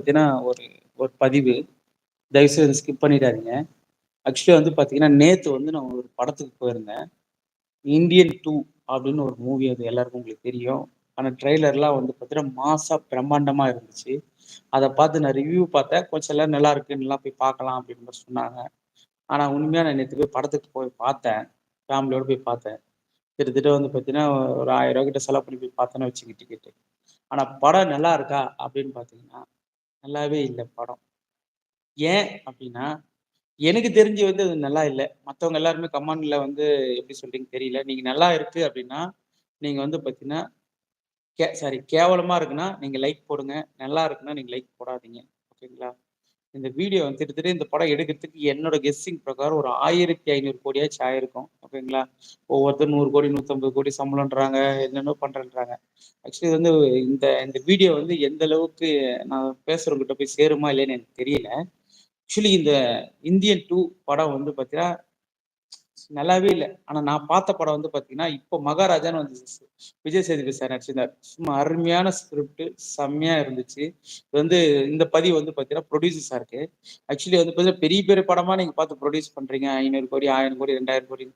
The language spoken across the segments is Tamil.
பார்த்தீங்கன்னா ஒரு ஒரு பதிவு. தயவுசெய்து ஸ்கிப் பண்ணிடாதீங்க. ஆக்சுவலி வந்து பார்த்தீங்கன்னா நேற்று வந்து நான் ஒரு படத்துக்கு போயிருந்தேன். இந்தியன் டூ அப்படின்னு ஒரு மூவி அது எல்லாருக்கும் உங்களுக்கு தெரியும். ஆனால் ட்ரெய்லர்லாம் வந்து பார்த்தீங்கன்னா மாசா பிரம்மாண்டமாக இருந்துச்சு. அதை பார்த்து நான் ரிவ்யூ பார்த்தேன். கொஞ்சம் எல்லாம் நல்லா இருக்குன்னுலாம் போய் பார்க்கலாம் அப்படின்னு மாதிரி சொன்னாங்க. ஆனால் உண்மையாக நான் நேற்று போய் படத்துக்கு போய் பார்த்தேன். ஃபேமிலியோடு போய் பார்த்தேன். கிட்டத்தட்ட வந்து பார்த்தீங்கன்னா ஒரு ஆயிரம் ரூபா கிட்ட செலவு பண்ணி போய் பார்த்தேன்னு வச்சுக்கிட்டு டிக்கெட்டு ஆனால் படம் நல்லா இருக்கா அப்படின்னு பார்த்தீங்கன்னா நல்லாவே இல்லை படம். ஏன் அப்படின்னா எனக்கு தெரிஞ்சு வந்து அது நல்லா இல்லை. மற்றவங்க எல்லாருமே கமாண்டில் வந்து எப்படி சொல்றீங்க தெரியல. நீங்க நல்லா இருக்கு அப்படின்னா நீங்க வந்து பார்த்தீங்கன்னா கே சாரி கேவலமா இருக்குன்னா நீங்க லைக் போடுங்க. நல்லா இருக்குன்னா நீங்க லைக் போடாதீங்க. ஓகேங்களா? இந்த வீடியோ வந்து கிட்டத்தட்ட இந்த படம் எடுக்கிறதுக்கு என்னோட கெஸ்ஸிங் பிரகாரம் ஒரு ஆயிரத்தி ஐநூறு கோடியாச்சும் ஆயிருக்கும். ஓகேங்களா? ஒவ்வொருத்தர் நூறு கோடி நூற்றம்பது கோடி சம்பளம்ன்றாங்க என்னென்ன பண்ணுறேன்றாங்க ஆக்சுவலி வந்து இந்த இந்த வீடியோ வந்து எந்த அளவுக்கு நான் பேசுகிறவங்கிட்ட போய் சேருமா இல்லைன்னு எனக்கு தெரியல. ஆக்சுவலி இந்த இந்தியன் டூ படம் வந்து பார்த்தீங்கன்னா நல்லாவே இல்லை. ஆனால் நான் பார்த்த படம் வந்து பார்த்தீங்கன்னா இப்போ மகாராஜான்னு வந்துச்சு. விஜய் சேதுபதி சார் நடிச்சிருந்தார். சும்மா அருமையான ஸ்கிரிப்ட் செம்மையா இருந்துச்சு. இது வந்து இந்த பதிவு வந்து பார்த்தீங்கன்னா ப்ரொடியூசர் இருக்கு ஆக்சுவலி வந்து பார்த்தீங்கன்னா பெரிய பெரிய படமா நீங்க பார்த்து ப்ரொடியூஸ் பண்றீங்க. ஐநூறு கோடி ஆயிரம் கோடி ரெண்டாயிரம் கோடி.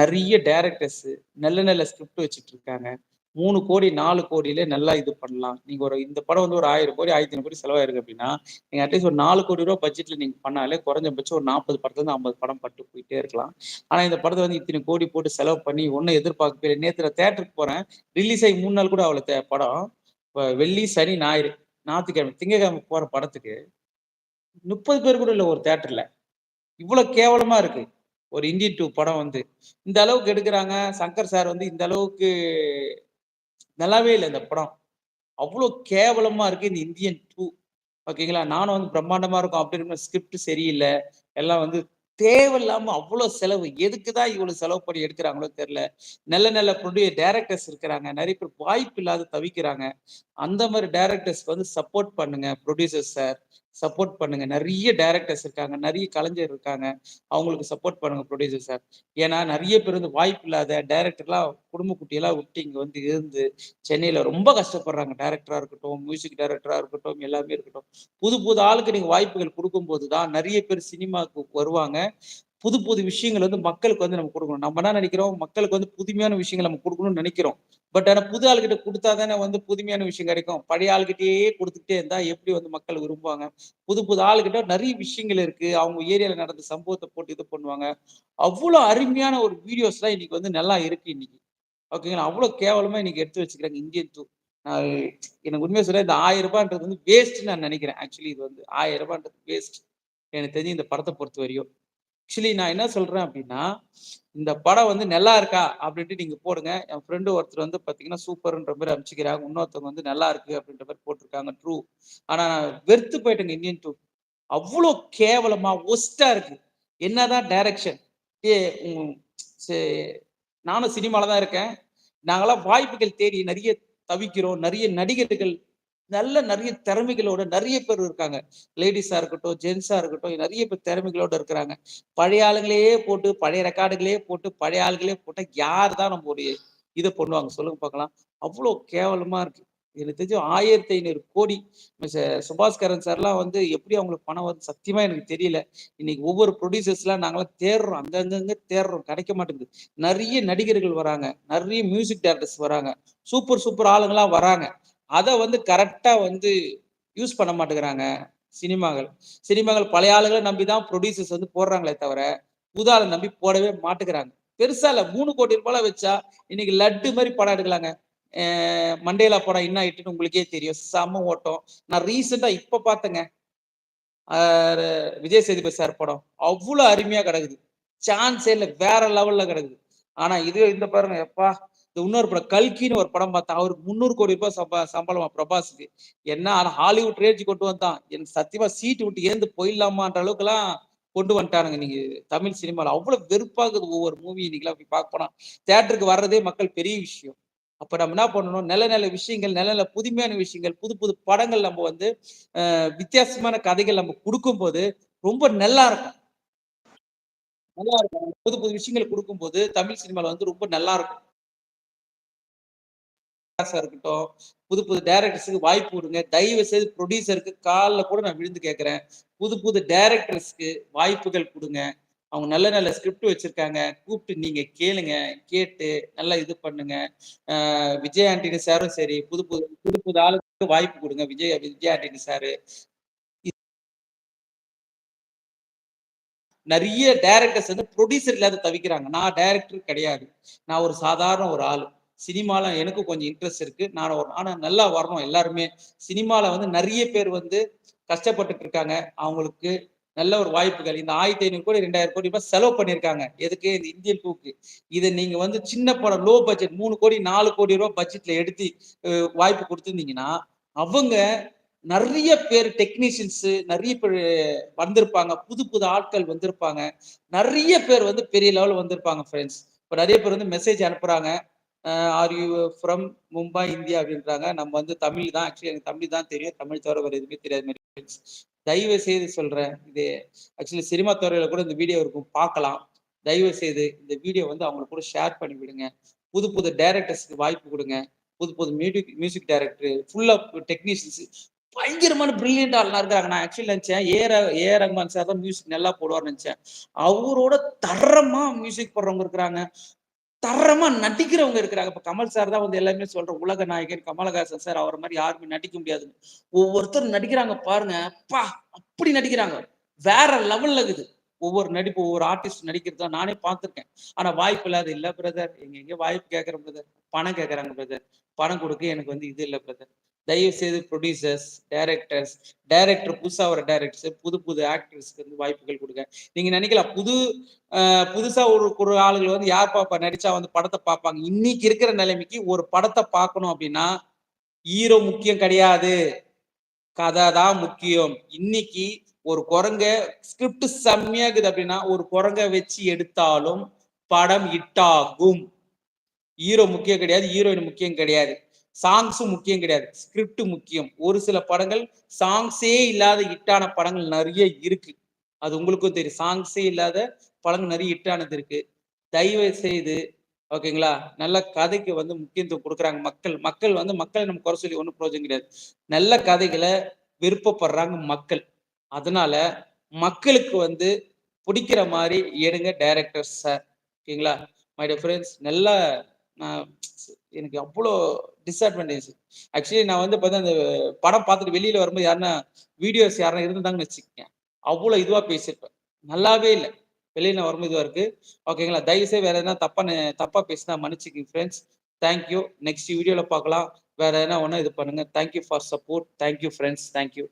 நிறைய டேரக்டர்ஸ் நல்ல நல்ல ஸ்கிரிப்ட் வச்சுட்டு இருக்காங்க. மூணு கோடி நாலு கோடியில நல்லா இது பண்ணலாம். நீங்க ஒரு இந்த படம் வந்து ஒரு ஆயிரம் கோடி ஆயிரத்தி ஐநூறு கோடி செலவாயிருக்கு அப்படின்னா நீங்க அட்லீஸ்ட் ஒரு நாலு கோடி ரூபா பட்ஜெட்ல நீங்க பண்ணாலே குறைஞ்சபட்சம் ஒரு நாற்பது படத்துல இருந்து ஐம்பது படம் பட்டு போயிட்டே இருக்கலாம். ஆனா இந்த படத்தை வந்து இத்தனை கோடி போட்டு செலவு பண்ணி ஒன்னும் எதிர்பார்க்கவே நேற்று தேட்டருக்கு போறேன். ரிலீஸ் ஆகி மூணு நாள் கூட அவ்வளோ படம். இப்போ வெள்ளி சனி ஞாயிறு ஞாயிற்றுக்கிழமை திங்கக்கிழமை போற படத்துக்கு முப்பது பேர் கூட இல்லை ஒரு தேட்டர்ல. இவ்வளவு கேவலமா இருக்கு. ஒரு இந்தியன் டூ படம் வந்து. இந்த அளவுக்கு எடுக்கிறாங்க. சங்கர் சார் வந்து இந்த அளவுக்கு நல்லாவே இல்லை இந்த படம். அவ்வளோ கேவலமா இருக்கு இந்த இந்தியன் டூ. ஓகேங்களா? நானும் வந்து பிரம்மாண்டமா இருக்கும் அப்படின்னு ஸ்கிரிப்ட் சரியில்லை. எல்லாம் வந்து தேவையில்லாம அவ்வளவு செலவு. எதுக்குதான் இவ்வளவு செலவு பண்ணி எடுக்கிறாங்களோ தெரியல. நல்ல நல்ல ப்ரொடியூ டேரக்டர்ஸ் இருக்கிறாங்க. நிறைய பேர் வாய்ப்பு இல்லாத தவிக்கிறாங்க. அந்த மாதிரி டேரக்டர்ஸ்க்கு வந்து சப்போர்ட் பண்ணுங்க ப்ரொடியூசர் சார் சப்போர்ட் பண்ணுங்க. நிறைய டேரக்டர்ஸ் இருக்காங்க. நிறைய கலைஞர் இருக்காங்க. அவங்களுக்கு சப்போர்ட் பண்ணுங்க ப்ரொடியூசர் சார் ஏன்னா நிறைய பேர் வந்து வாய்ப்பு இல்லாத டைரக்டர்லாம் குடும்ப குட்டியெல்லாம் விட்டு இங்க வந்து இருந்து சென்னையில ரொம்ப கஷ்டப்படுறாங்க. டைரக்டரா இருக்கட்டும் மியூசிக் டைரக்டரா இருக்கட்டும் எல்லாமே இருக்கட்டும். புது புது ஆளுக்கு நீங்க வாய்ப்புகள் கொடுக்கும்போது தான் நிறைய பேர் சினிமாவுக்கு வருவாங்க. புது புது விஷயங்கள் வந்து மக்களுக்கு வந்து நம்ம கொடுக்கணும். நம்ம என்ன நினைக்கிறோம்? மக்களுக்கு வந்து புதுமையான விஷயங்கள் நம்ம கொடுக்கணும்னு நினைக்கிறோம். பட் ஆனால் புது ஆளுகிட்ட கொடுத்தா தானே வந்து புதுமையான விஷயம் கிடைக்கும். பழைய ஆளுகிட்டயே கொடுத்துக்கிட்டே இருந்தா எப்படி வந்து மக்கள் விரும்புவாங்க? புது புது ஆளுகிட்ட நிறைய விஷயங்கள் இருக்கு. அவங்க ஏரியால நடந்த சம்பவத்தை போட்டு இது பண்ணுவாங்க. அவ்வளோ அருமையான ஒரு வீடியோஸ் எல்லாம் இன்னைக்கு வந்து நல்லா இருக்கு இன்னைக்கு. ஓகேங்களா அவ்வளோ கேவலமா இன்னைக்கு எடுத்து வச்சுக்கிறாங்க இந்தியன் டூ எனக்கு உண்மையை சொல்ல இந்த ஆயிரம் ரூபான்றது வந்து வேஸ்ட் நான் நினைக்கிறேன். ஆக்சுவலி இது வந்து ஆயிரம் ரூபான்றது வேஸ்ட் எனக்கு தெரிஞ்சு இந்த படத்தை பொறுத்த வரையும். ஆக்சுவலி நான் என்ன சொல்றேன் அப்படின்னா இந்த படம் வந்து நல்லா இருக்கா அப்படின்ட்டு நீங்க போடுங்க. என் ஃப்ரெண்டு ஒருத்தர் வந்து பாத்தீங்கன்னா சூப்பர்ன்ற மாதிரி அமைச்சிக்கிறாங்க இன்னொருத்தவங்க வந்து நல்லா இருக்கு அப்படின்ற மாதிரி போட்டிருக்காங்க. ட்ரூ ஆனா நான் வெறுத்து போயிட்டேங்க இந்தியன் டூ அவ்வளோ கேவலமா ஒஸ்டா இருக்கு. என்னதான் டைரக்ஷன் ஏ நானும் சினிமால தான் இருக்கேன். நாங்களாம் வாய்ப்புகள் தேடி நிறைய தவிக்கிறோம். நிறைய நடிகர்கள் நல்ல நிறைய திறமைகளோட நிறைய பேர் இருக்காங்க. லேடிஸா இருக்கட்டும் ஜென்ஸா இருக்கட்டும் நிறைய பேர் திறமைகளோட இருக்கிறாங்க. பழைய ஆளுங்களையே போட்டு பழைய ரெக்கார்டுகளே போட்டு பழைய ஆளுகளே போட்டா யார் தான் நம்ம ஒரு இதை பண்ணுவாங்க? சொல்லுங்க பார்க்கலாம். அவ்வளோ கேவலமா இருக்கு. எனக்கு தெரிஞ்சு ஆயிரத்தி ஐநூறு கோடி சுபாஷ்கரன் சார்லாம் வந்து எப்படி அவங்களுக்கு பணம் வருது சத்தியமா எனக்கு தெரியல. இன்னைக்கு ஒவ்வொரு ப்ரொடியூசர்ஸ்லாம் நாங்களாம் தேடுறோம். அங்கங்கங்க தேடுறோம். கிடைக்க மாட்டேங்குது. நிறைய நடிகர்கள் வராங்க. நிறைய மியூசிக் டேரக்டர்ஸ் வராங்க. சூப்பர் சூப்பர் ஆளுங்களாம் வராங்க. அதை வந்து கரெக்டாக வந்து யூஸ் பண்ண மாட்டேங்கிறாங்க சினிமாக்கள் சினிமாக்கள் பழைய ஆளுகளை நம்பி தான் ப்ரொடியூசர்ஸ் வந்து போடுறாங்களே தவிர புதாலை நம்பி போடவே மாட்டேங்கிறாங்க. பெருசா இல்லை மூணு கோடி ரூபாய் வச்சா இன்னைக்கு லட்டு மாதிரி படம் எடுக்கலாங்க. மண்டேலா படம் என்ன ஆயிட்டுன்னு உங்களுக்கே தெரியும். செம்ம ஓட்டம். நான் ரீசெண்டா இப்ப பார்த்தேங்க. விஜய் சேதுபதி சார் படம். அவ்வளோ அருமையா கிடக்குது. சான்ஸே இல்லை வேற லெவல்ல கிடக்குது. ஆனா இது இந்த பாருங்க எப்பா இந்த இன்னொரு படம் கல்கின்னு ஒரு படம் பார்த்தா அவருக்கு முந்நூறு கோடி ரூபாய் சம்பா சம்பளமா பிரபாஸுக்கு. என்ன ஆனால் ஹாலிவுட் ரேஞ்சு கொண்டு வந்தான். என் சத்தியமா சீட்டு விட்டு ஏந்து போயிடலாமான்ற அளவுக்குலாம் கொண்டு வந்துட்டானுங்க நீங்க தமிழ் சினிமாவில் அவ்வளவு வெறுப்பாகுது ஒவ்வொரு மூவி இன்னைக்கெல்லாம் போய் பார்க்க போனா. தேட்டருக்கு வர்றதே மக்கள் பெரிய விஷயம். அப்ப நம்ம என்ன பண்ணணும்? நல்ல நல்ல விஷயங்கள் நல்ல நல்ல புதுமையான விஷயங்கள் புது புது படங்கள் நம்ம வந்து வித்தியாசமான கதைகள் நம்ம கொடுக்கும்போது ரொம்ப நல்லா இருக்கும். நல்லா இருக்கும். புது புது விஷயங்கள் கொடுக்கும்போது தமிழ் சினிமாவில் வந்து ரொம்ப நல்லா இருக்கும். பிரகாஷா இருக்கட்டும் புது புது டைரக்டர்ஸுக்கு வாய்ப்பு கொடுங்க. தயவு செய்து ப்ரொடியூசருக்கு காலில் கூட நான் விழுந்து கேட்குறேன். புது புது டைரக்டர்ஸ்க்கு வாய்ப்புகள் கொடுங்க. அவங்க நல்ல நல்ல ஸ்கிரிப்ட் வச்சிருக்காங்க. கூப்பிட்டு நீங்க கேளுங்க கேட்டு நல்லா இது பண்ணுங்க. விஜய் ஆண்டனி சாரும் சரி புது புது புது புது ஆளுக்கு வாய்ப்பு கொடுங்க. விஜய் விஜய் ஆண்டனி சாரு. நிறைய டைரக்டர்ஸ் வந்து ப்ரொடியூசர் இல்லாத தவிக்கிறாங்க. நான் டைரக்டர் கிடையாது. நான் ஒரு சாதாரண ஒரு ஆள். சினிமால எனக்கும் கொஞ்சம் இன்ட்ரெஸ்ட் இருக்கு. நான் ஒரு ஆனா நல்லா வரணும் எல்லாருமே. சினிமால வந்து நிறைய பேர் வந்து கஷ்டப்பட்டுட்டு இருக்காங்க. அவங்களுக்கு நல்ல ஒரு வாய்ப்புகள். இந்த ஆயிரத்தி ஐநூறு கோடி ரெண்டாயிரம் கோடி ரூபாய் செலவு பண்ணியிருக்காங்க எதுக்கு? இந்த இந்தியன் டூக்கு இதை நீங்க வந்து சின்ன படம் லோ பட்ஜெட் மூணு கோடி நாலு கோடி ரூபாய் பட்ஜெட்ல எடுத்து வாய்ப்பு கொடுத்துருந்தீங்கன்னா அவங்க நிறைய பேர் டெக்னீஷியன்ஸ் நிறைய பேர் வந்திருப்பாங்க. புது புது ஆட்கள் வந்திருப்பாங்க. நிறைய பேர் வந்து பெரிய லெவலில் வந்திருப்பாங்க ஃப்ரெண்ட்ஸ் இப்போ நிறைய பேர் வந்து மெசேஜ் அனுப்புறாங்க. Are you from Mumbai India அப்படின்றாங்க. நம்ம வந்து தமிழ் தான். ஆக்சுவலி எனக்கு தமிழ் தான் தெரியும். தமிழ் தவிர வேறு எதுவுமே தெரியாது தயவு செய்து சொல்றேன். இது ஆக்சுவலி சினிமா துறையில கூட இந்த வீடியோ இருக்கும். பார்க்கலாம். தயவு செய்து இந்த வீடியோ வந்து அவங்களுக்கு கூட ஷேர் பண்ணி விடுங்க. புது புது டைரக்டர்ஸ்க்கு வாய்ப்பு கொடுங்க. புது புது மியூசிக் மியூசிக் டைரக்டர் ஃபுல்லா டெக்னீஷியன்ஸ் பயங்கரமான பிரில்லியன்ட் ஆள்லாம் இருக்கிறாங்க. நான் ஆக்சுவலி நினைச்சேன் ஏற ஏ ரஹ்மான் சார் தான் மியூசிக் நல்லா போடுவார்னு நினச்சேன். அவரோட தரமாக மியூசிக் போடுறவங்க இருக்கிறாங்க. தரமா நடிக்கிறவங்க இருக்கிறாங்க. இப்ப கமல் சார் தான் வந்து எல்லாமே சொல்ற உலக நாயகன் கமலஹாசன் சார் அவர் மாதிரி யாருமே நடிக்க முடியாது ஒவ்வொருத்தரும் நடிக்கிறாங்க பாருங்க. அப்பா அப்படி நடிக்கிறாங்க. வேற லெவல்ல இருக்குது. ஒவ்வொரு நடிப்பு ஒவ்வொரு ஆர்டிஸ்ட் நடிக்கிறதா நானே பார்த்துருக்கேன். ஆனா வாய்ப்பு இல்லாத இல்ல பிரதர் எங்க எங்க வாய்ப்பு கேட்கற பிரதர் பணம் கேட்கறாங்க பிரதர் பணம் கொடுக்க எனக்கு வந்து இது இல்லை பிரதர் தயவு செய்து ப்ரொடியூசர்ஸ் டைரக்டர்ஸ் டைரக்டர் புதுசா வர டைரக்டர்ஸ் புது புது ஆக்டர்ஸ்க்கு வந்து வாய்ப்புகள் கொடுங்க. நீங்க நினைக்கலாம் புது புதுசா ஒரு ஒரு ஆளுகள் வந்து யார் பாப்பா நடிச்சா வந்து படத்தை பார்ப்பாங்க இன்னைக்கு இருக்கிற நிலைமைக்கு ஒரு படத்தை பார்க்கணும் அப்படின்னா ஹீரோ முக்கியம் கிடையாது. கதை தான் முக்கியம். இன்னைக்கு ஒரு குரங்க ஸ்கிரிப்ட் செம்மையாகுது அப்படின்னா ஒரு குரங்க வச்சு எடுத்தாலும் படம் இட்டாகும் ஹீரோ முக்கியம் கிடையாது ஹீரோயின் முக்கியம் கிடையாது. சாங்ஸும் முக்கியம் கிடையாது. ஸ்கிரிப்ட் முக்கியம். ஒரு சில படங்கள் சாங்ஸே இல்லாத ஹிட்டான படங்கள் நிறைய இருக்கு. அது உங்களுக்கும் தெரியும். சாங்ஸே இல்லாத படங்கள் நிறைய ஹிட்டானது இருக்கு. தயவு செய்து ஓகேங்களா நல்ல கதைக்கு வந்து முக்கியத்துவம் கொடுக்குறாங்க மக்கள். மக்கள் வந்து மக்களை நம்ம குறை சொல்லி ஒன்றும் பிரோஜனம் கிடையாது. நல்ல கதைகளை விருப்பப்படுறாங்க மக்கள். அதனால மக்களுக்கு வந்து பிடிக்கிற மாதிரி எடுங்க டைரக்டர்ஸ் சார் ஓகேங்களா மை டியர் ஃப்ரெண்ட்ஸ் நல்லா எனக்கு அவ்வளோ டிஸ்அட்வான்டேஜ் ஆக்சுவலி நான் வந்து பார்த்தா அந்த படம் பார்த்துட்டு வெளியில் வரும்போது யாருன்னா வீடியோஸ் யாருன்னா இருந்தாங்கன்னு வச்சுக்கேன் அவ்வளோ இதுவாக பேசியிருப்பேன். நல்லாவே இல்லை. வெளியில் நான் வரும்போது இதுவாக இருக்குது ஓகேங்களா தயவுசெய்து வேறு எதனா தப்பா தப்பாக பேசினா மன்னிச்சுக்கிங்க ஃப்ரெண்ட்ஸ் தேங்க்யூ நெக்ஸ்ட் வீடியோவில் பார்க்கலாம். வேறு எதனா ஒன்றா இது பண்ணுங்க. Thank you for support thank you friends thank you